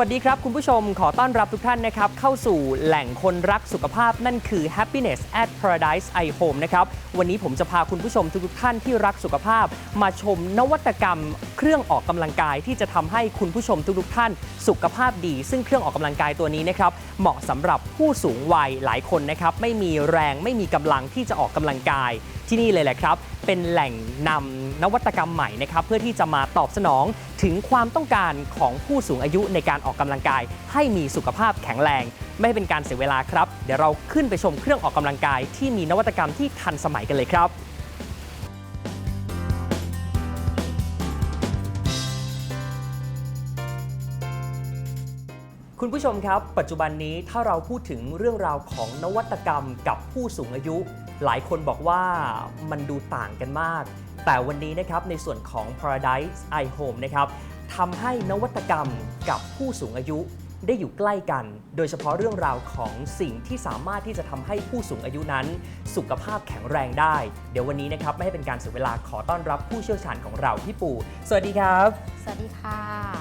สวัสดีครับ คุณผู้ชมขอต้อนรับทุกท่านนะครับ เข้าสู่แหล่งคนรักสุขภาพนั่นคือ happiness at paradise i home นะครับ วันนี้ผมจะพาคุณผู้ชมทุกท่านที่รักสุขภาพ มาชมนวัตกรรม เครื่องออกกำลังกายที่จะทำให้คุณผู้ชมทุกท่าน สุขภาพดี ซึ่งเครื่องออกกำลังกายตัวนี้นะครับเหมาะสำหรับผู้สูงวัยหลายคนนะครับไม่มีแรงไม่มีกำลังที่จะออกกำลังกายที่นี่เลยแหละครับ เป็นแหล่งนำ นวัตกรรมใหม่นะครับเพื่อที่จะมาตอบสนองถึงความต้องการของผู้สูงอายุในการออกกำลังกาย ให้มีสุขภาพแข็งแรง ไม่เป็นการเสียเวลาครับ เดี๋ยวเราขึ้นไปชมเครื่องออกกำลังกาย ที่มีนวัตกรรมที่ทันสมัยกันเลยครับคุณผู้ชมครับ ปัจจุบันนี้ถ้าเราพูดถึงเรื่องราวของนวัตกรรมกับผู้สูงอายุ หลายคนบอกว่ามันดูต่างกันมาก แต่วันนี้นะครับในส่วนของ Paradise i Home นะครับทำให้นวัตกรรมกับผู้สูงอายุ ได้อยู่ใกล้กัน โดยเฉพาะเรื่องราวของสิ่งที่สามารถที่จะทำให้ผู้สูงอายุนั้น สุขภาพแข็งแรงได้ เดี๋ยววันนี้นะครับไม่ให้เป็นการเสียเวลาขอต้อนรับผู้เชี่ยวชาญของเราพี่ปู่สวัสดีครับ สวัสดีค่ะ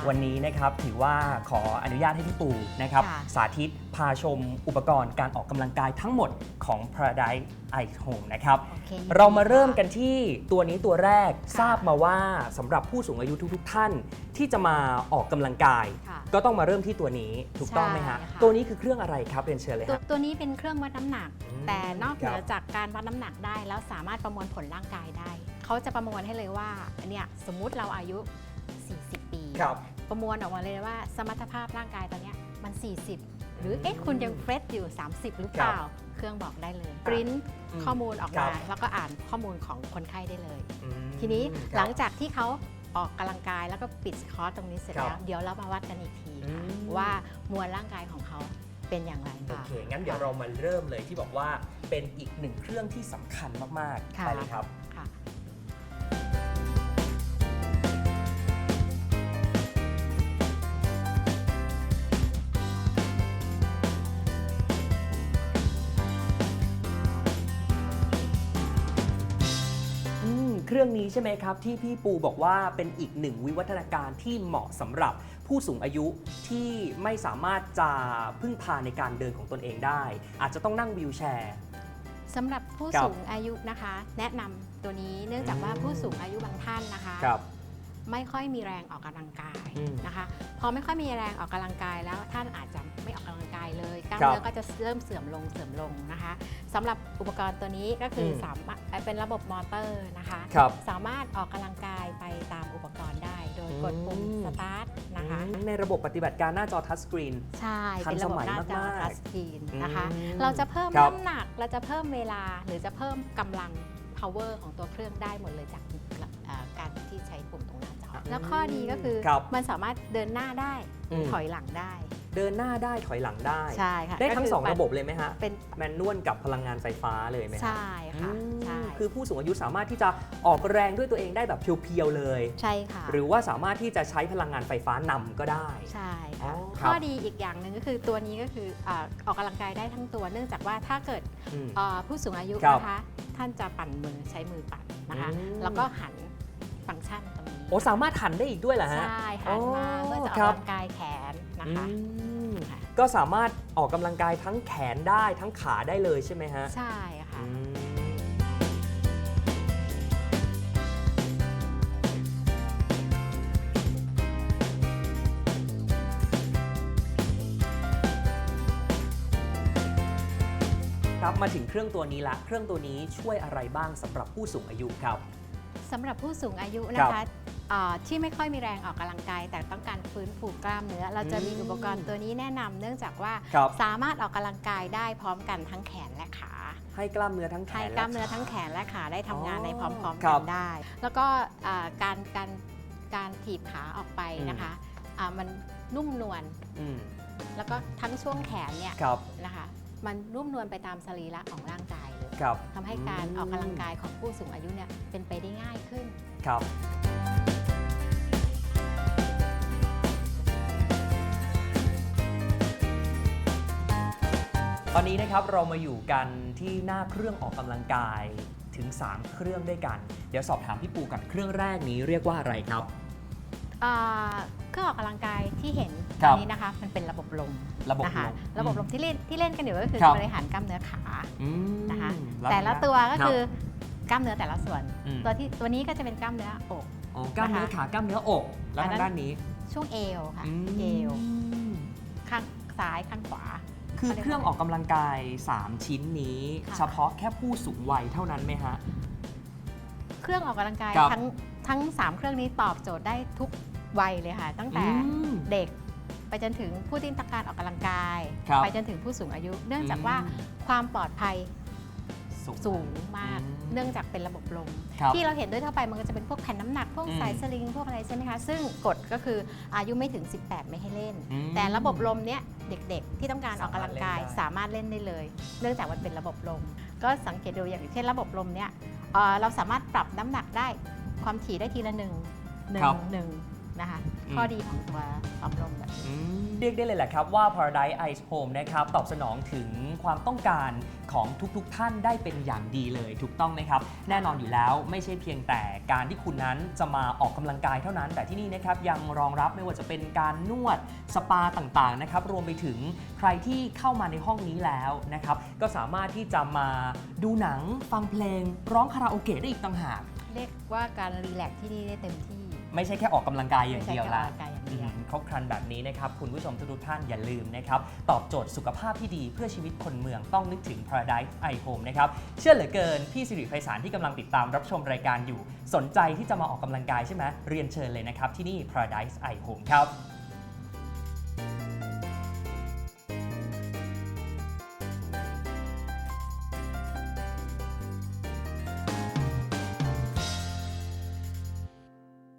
วันนี้นะครับถือว่าขออนุญาตให้พี่ปูนะครับค่ะ สาธิตพาชมอุปกรณ์การออกกำลังกายทั้งหมดของ Paradise i Home นะครับ โอเคเรามาเริ่มกันที่ตัวนี้ตัวแรกค่ะทราบมาว่าสำหรับผู้สูงอายุทุกๆ ท่านที่จะมาออกกำลังกาย ค่ะ ก็ต้องมาเริ่มที่ตัวนี้ถูกต้องไหมฮะ ใช่ค่ะ ตัวนี้คือเครื่องอะไรครับเรียนเชิญเลยตัวฮะ ตัวนี้เป็นเครื่องวัดน้ำหนัก อืมแต่นอกเหนืคอรับ จากการวัดน้ำหนักได้ แล้วสามารถประมวลผลร่างกายได้ เขาจะประมวลให้เลยว่าอันเนี้ยสมมุติเราอายุ 40 ปี ครับ ประมวลออกมาเลยว่าสมรรถภาพร่างกายตอนเนี้ยมัน 40 หรือเอ๊ะคุณยังเฟรชอยู่ 30 หรือเปล่า เครื่องบอกได้เลยปริ้นอืมข้อมูลออกครัมา บ แล้วก็อ่านข้อมูลของคนไข้ได้เลย อืมทีนี้ครับหลังจากที่เขา ออกกำลังกายแล้วก็ปิดคอร์สตรงนี้เสร็จครับแล้วเดี๋ยวเรามาวัดกันอีกทีอืค่ะม ว่ามวลร่างกายของเขาเป็นอย่างไรโอค่ะเค งั้นเดี๋ยวเรามาเริ่มเลยที่บอกว่าเป็นอีกหนึ่งเครื่องที่สำคัญมาก ๆ ค่ะ ไปเลยครับ เครื่องนี้ใช่ไหมครับ ที่พี่ปูบอกว่าเป็นอีกหนึ่งวิวัฒนาการที่เหมาะสำหรับผู้สูงอายุที่ไม่สามารถจะพึ่งพาในการเดินของตนเองได้ อาจจะต้องนั่งวีลแชร์สำหรับผู้ครับสูงอายุนะคะ แนะนำตัวนี้เนื่องจากว่าอืมผู้สูงอายุบางท่านนะคะครับ ไม่ค่อยมีแรงออกกำลังกายอืมนะคะ พอไม่ค่อยมีแรงออกกำลังกายแล้วท่านอาจจะไม่ออกกำลังกายเลยกล้ามครับเนื้อก็จะเริ่มเสื่อมลงเสื่อมลงนะคะสำหรับอุปกรณ์ตัวนี้ก็คืออมสามารถเป็นระบบมอเตอร์นะคะครับสามารถออกกำลังกายไปตามอุปกรณ์ได้ โดยกดปุ่มอืมสตาร์ทนะคะในระบบปฏิบัติการหน้าจอทัชสกรีนใช่ทันเป็นระบบสมัยหน้าจอมากๆทัชสกรีนนะคะอืมเราจะเพิ่มครับน้ำหนักเราจะเพิ่มเวลาหรือจะเพิ่มกำลัง power ของตัวเครื่องได้หมดเลยจากเอ่อการที่ใช้ปุ่มตรงหน้าจอ แล้วข้อดีก็คือครับมันสามารถเดินหน้าได้อืม ถอยหลังได้ เดินหน้าได้ถอยหลังได้ ใช่ค่ะได้ทั้ง ก็คืสองปั่นระบบเลยไหมฮะ เป็นแมนนวลกับพลังงานไฟฟ้าเลยไหมฮะใช่ค่ะอืมใช่คือผู้สูงอายุสามารถที่จะออกแรงด้วยตัวเองได้แบบเพียวๆเลย ใช่ค่ะหรือว่าสามารถที่จะใช้พลังงานไฟฟ้านำก็ได้ใช่อ๋อค่ะ ครับข้อดีอีกอย่างหนึ่งก็คือตัวนี้ก็คืออ่าออกกำลังกายได้ทั้งตัว เนื่องจากว่าถ้าเกิดอืม เอ่อผู้สูงอายุครับนะคะ ท่านจะปั่นมือใช้มือปั่นนะคะ อืม แล้วก็หันฟังก์ชันตรงนี้ โอ้สามารถหันได้อีกด้วยเหรอฮะใช่หันมาอ๋อเพื่อจะออกครับกำลังกายแขนนะคะอืมค่ะก็สามารถออกกำลังกายทั้งแขนได้ทั้งขาได้เลยใช่ไหมฮะใช่ค่ะอืมครับมาถึงเครื่องตัวนี้ละ เครื่องตัวนี้ช่วยอะไรบ้างสำหรับผู้สูงอายุครับสำหรับผู้สูงอายุครันะบคะเอ่อ ที่ไม่ค่อยมีแรงออกกำลังกาย แต่ต้องการฟื้นฟูกล้ามเนื้อ เราจะมีอืมอุปกรณ์ตัวนี้แนะนำเนื่องจากว่าครับสามารถออกกำลังกายได้พร้อมกันทั้งแขนและขาให้กล้ามเนื้อทั้งแขนให้และกล้ามเนื้อขทั้งแขนและขาได้ทำงานอ๋อในพร้อมๆครักับนได้ แล้วก็อ่าการการการถีบขาออกไปอืมนะคะอ่ามันนุ่มนวลอืมแล้วก็ทั้งช่วงแขนเนี่ยครับนะคะมันนุ่มนวลไปตามสรีระของร่างกายเลยครับทำให้การออกกำลังกายของผู้สูงอายุเนี่ยเป็นไปได้ง่ายขึ้นครับ อนนี้นะครับเรามาอยู่กันที่หน้าเครื่องออกกำลังกายถึง 3 เครื่องด้วยกัน เดี๋ยวสอบถามพี่ปูก่อนเครื่องแรกนี้เรียกว่าอะไรครับ อ่าเครื่องออกกำลังกายที่เห็นครัตบอนนี้นะคะมันเป็นระบบลมระบบนะคะลมระบบลมที่เล่นที่เล่นกันอยู่ก็คือครับ บริหารกล้ามเนื้อขา อืมนะคะล้แต่ละตัวก็รับคือกล้ามเนื้อแต่ละส่วน มตัวที่ตัวนี้ก็จะเป็นกล้ามเนื้ออก อ๋อกล้ามเนื้อนะคะขากล้ามเนื้ออก แล้วอันนั้ทานงด้านนี้ช่วงเอวค่ะมเอว ข้างซ้ายข้างขวา คือเครื่องออกกำลังกาย 3 ชิ้นนี้ ค่ะ เฉพาะแค่ผู้สูงวัยเท่านั้นไหมฮะ เครื่องออกกำลังกายครับ ทั้งทั้ง 3 เครื่องนี้ตอบโจทย์ได้ทุกวัยเลยค่ะ ตั้งแต่อืม เด็กไปจนถึงผู้ที่ต้องการออกกำลังกาย ครับไปจนถึงผู้สูงอายุ เนื่องจากว่าอืม ความปลอดภัยสูงสูงมาก อืม เนื่องจากเป็นระบบลม ครับ ที่เราเห็นด้วยทั่วไปมันก็จะเป็นพวกแผ่นน้ำหนัก พวกอืมสายสลิง พวกอะไรใช่ไหมคะ ซึ่งกฎก็คืออายุไม่ถึง 18 ไม่ให้เล่น อืมแต่ระบบลมเนี้ย เด็กๆ ที่ต้องการออกกำลังกายสาสามารถเล่นได้เลย เนื่องจากมันเป็นระบบลม ก็สังเกตดูอย่างเช่นระบบลมเนี้ยเอ่อเราสามารถปรับน้ำหนักได้ความถี่ได้ทีละหนึ่งหนึ่ครังบหนึ่งนะคะอืม ข้อดีของตัวปั๊มลมแบบนี้อืมเรียกได้เลยแหละครับว่า Paradise Ice Home นะครับตอบสนองถึงความต้องการของทุกๆท่านได้เป็นอย่างดีเลยถูกต้องไหมครับ แน่นอนอยู่แล้วไม่ใช่เพียงแต่การที่คุณนั้นจะมาออกกำลังกายเท่านั้น แต่ที่นี่นะครับยังรองรับไม่ว่าจะเป็นการนวดสปาต่างๆนะครับรวมไปถึงใครที่เข้ามาในห้องนี้แล้วนะครับก็สามารถที่จะมาดูหนังฟังเพลง ร้องคาราโอเกะได้อีกต่างหากเรียกว่าการรีแลกซ์ที่นี่ได้เต็มที่ ไม่ใช่แค่ออกกำลังกายอย่างไม่ใช่เดียวการอละอกกำลังกายอย่างอืเดียวมครบครันแบบนี้นะครับ คุณผู้ชมทุกๆท่านอย่าลืมนะครับ ตอบโจทย์สุขภาพที่ดีเพื่อชีวิตคนเมืองต้องนึกถึง Paradise i Home นะครับ เชื่อเหลือเกิน พี่สิริไพศาลที่กำลังติดตามรับชมรายการอยู่ สนใจที่จะมาออกกำลังกายใช่ไหมเรียนเชิญเลยนะครับ ที่นี่ Paradise i Home ครับ